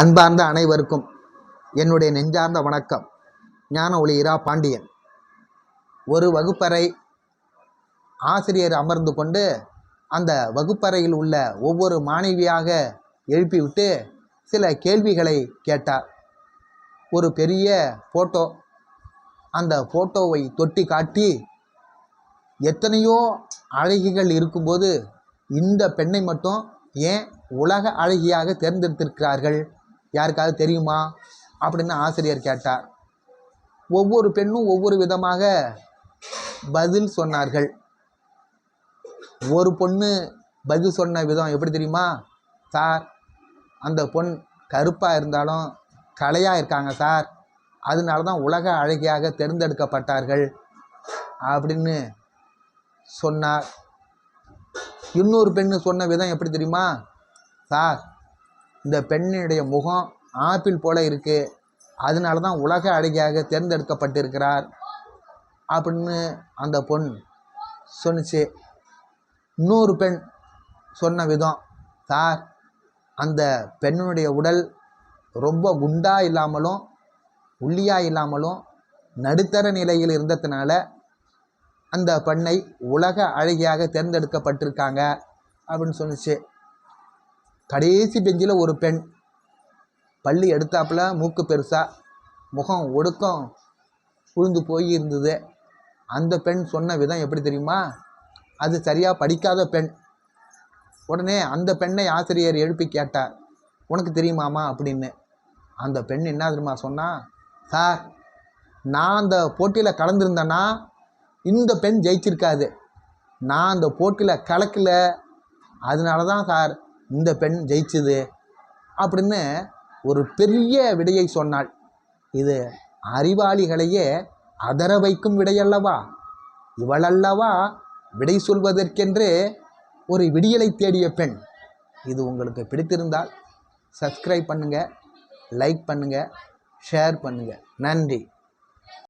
அன்பார்ந்த அனைவருக்கும் என்னுடைய நெஞ்சார்ந்த வணக்கம். ஞான ஒளி இரா பாண்டியன். ஒரு வகுப்பறை ஆசிரியர் அமர்ந்து கொண்டு அந்த வகுப்பறையில் உள்ள ஒவ்வொரு மாணவியாக எழுப்பிவிட்டு சில கேள்விகளை கேட்டார். ஒரு பெரிய ஃபோட்டோ அந்த ஃபோட்டோவை தொட்டி காட்டி எத்தனையோ அழகிகள் இருக்கும்போது இந்த பெண்ணை மட்டும் ஏன் உலக அழகியாக தேர்ந்தெடுத்திருக்கிறார்கள்? யாருக்காவது தெரியுமா? அப்படின்னு ஆசிரியர் கேட்டார். ஒவ்வொரு பெண்ணும் ஒவ்வொரு விதமாக பதில் சொன்னார்கள். ஒரு பொண்ணு பதில் சொன்ன விதம் எப்படி தெரியுமா? சார் அந்த பொண் கருப்பாக இருந்தாலும் கலையாக இருக்காங்க சார். அதனால தான் உலக அழகியாக தேர்ந்தெடுக்கப்பட்டார்கள் அப்படின்னு சொன்னார். இன்னொரு பெண்ணு சொன்ன விதம் எப்படி தெரியுமா? சார் இந்த பெண்ணினுடைய முகம் ஆப்பிள் போல இருக்குது அதனால தான் உலக அழகியாக தேர்ந்தெடுக்கப்பட்டிருக்கிறார். அப்படின்னு அந்த பொண் சொன்னிச்சு. இன்னொரு பெண் சொன்ன விதம். சார் அந்த பெண்ணுடைய உடல் ரொம்ப குண்டா இல்லாமலும் உள்ளியாக இல்லாமலும் நடுத்தர நிலையில் இருந்ததுனால அந்த பெண்ணை உலக அழகியாக தேர்ந்தெடுக்கப்பட்டிருக்காங்க. அப்படின்னு சொன்னிச்சு. கடைசி பெஞ்சில் ஒரு பெண். பள்ளி எடுத்தாப்புல மூக்கு பெருசாக முகம் ஒடுக்கம் உழுந்து போய் இருந்தது அந்த பெண் சொன்ன விதம் எப்படி தெரியுமா? அது சரியாக படிக்காத பெண். உடனே அந்த பெண்ணை ஆசிரியர் எழுப்பி கேட்டார். உனக்கு தெரியுமாமா? அப்படின்னு. அந்த பெண் என்ன தெரியுமா சொன்னா சார் நான் அந்த போட்டியில் கலந்துருந்தேன்னா இந்த பெண் ஜெயிச்சிருக்காது. நான் அந்த போட்டியில் கலக்கல. அதனால தான் சார் இந்த பெண் ஜெயிச்சுது அப்படின்னு ஒரு பெரிய விடையை சொன்னாள். இது அறிவாளிகளையே அதர வைக்கும் விடையல்லவா? இவளல்லவா விடை சொல்வதற்கென்று ஒரு விடியலை தேடிய பெண். இது உங்களுக்கு பிடித்திருந்தால் சப்ஸ்கிரைப் பண்ணுங்கள் லைக் பண்ணுங்கள் ஷேர் பண்ணுங்கள் நன்றி.